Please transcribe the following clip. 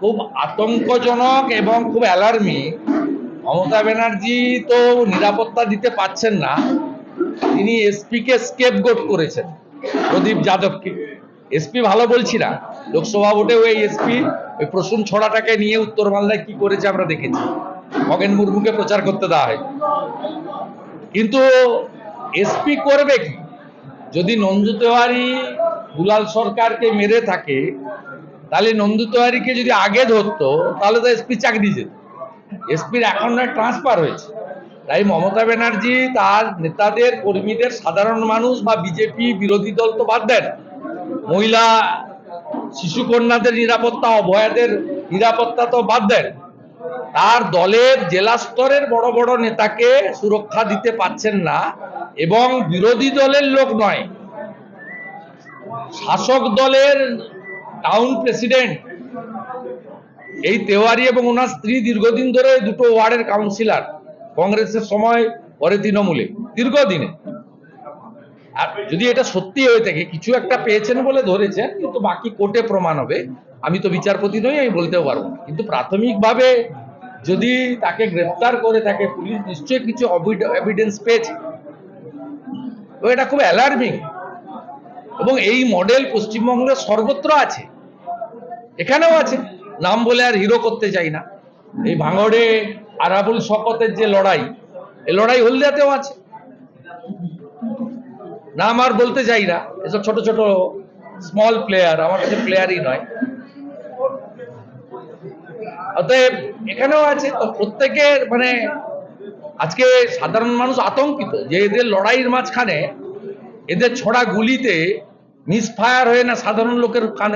খুব আতঙ্কজনক এবং খুব অ্যালার্মি মমতা ব্যানার্জি তো নিরাপত্তা দিতে পাচ্ছেন না। তিনি এসপিকে স্কেপগোট করেছেন, প্রদীপ যাদবকে। এসপি ভালো বলছি না। লোকসভা ভোটে ওই এসপি ওই প্রসূন ছড়াটাকে নিয়ে উত্তর মালদায় কি করেছে আমরা দেখেছি। খগেন মুর্মুকে প্রচার করতে দেওয়া হয়। কিন্তু এসপি করবে কি? যদি নন্দু তেওয়ারি দুলাল সরকারকে মেরে থাকে, তাহলে নন্দু তেওয়ারিকে যদি আগে ধরতো, তাহলে তো এসপি চাকরি যেত। এসপির এখন নয় ট্রান্সফার হয়েছে। তাই মমতা ব্যানার্জি তার নেতাদের, কর্মীদের, সাধারণ মানুষ বা বিজেপি বিরোধী দল তো বাদ দেন। মহিলা, শিশু কন্যাদের নিরাপত্তা অভয়াদের নিরাপত্তা তো বাদ দেন। তার দলের জেলা স্তরের বড় বড় নেতাকে সুরক্ষা দিতে পারছেন না। এবং বিরোধী দলের লোক নয়। শাসক দলের টাউন প্রেসিডেন্ট এই তেওয়ারি এবং ওনার স্ত্রী দীর্ঘদিন ধরে দুটো ওয়ার্ডের কাউন্সিলর কংগ্রেসের সময়, পরে তৃণমূলে, দীর্ঘদিনে। আর যদি এটা সত্যি হয়ে থাকে, কিছু একটা পেয়েছেন বলে ধরেছেন, কিন্তু বাকি কোর্টে প্রমাণ হবে। আমি তো বিচারপতি নই, আমি বলতেও পারব। কিন্তু প্রাথমিকভাবে যদি তাকে গ্রেফতার করে থাকে, পুলিশ নিশ্চয়ই কিছু এভিডেন্স পেয়েছে। তো এটা খুব অ্যালার্মিং এবং এই মডেল পশ্চিমবঙ্গে সর্বত্র আছে। এখানেও আছে। নাম বলে আর হিরো করতে চাই না। এই ভাঙড়ে, আরাবুল শকতের যে লড়াই, এই লড়াই হলদিয়াতেও আছে। নাম আর বলতে চাই না। এসব ছোট ছোট স্মল প্লেয়ার আমার কাছে প্লেয়ারই নয়। অতএব এখানেও আছে। তো প্রত্যেকের মানে আজকে সাধারণ মানুষ আতঙ্কিত যে এদের লড়াইয়ের মাঝখানে এদের ছড়া গুলিতে মিসফায়ার হয়ে না সাধারণ লোকের কানে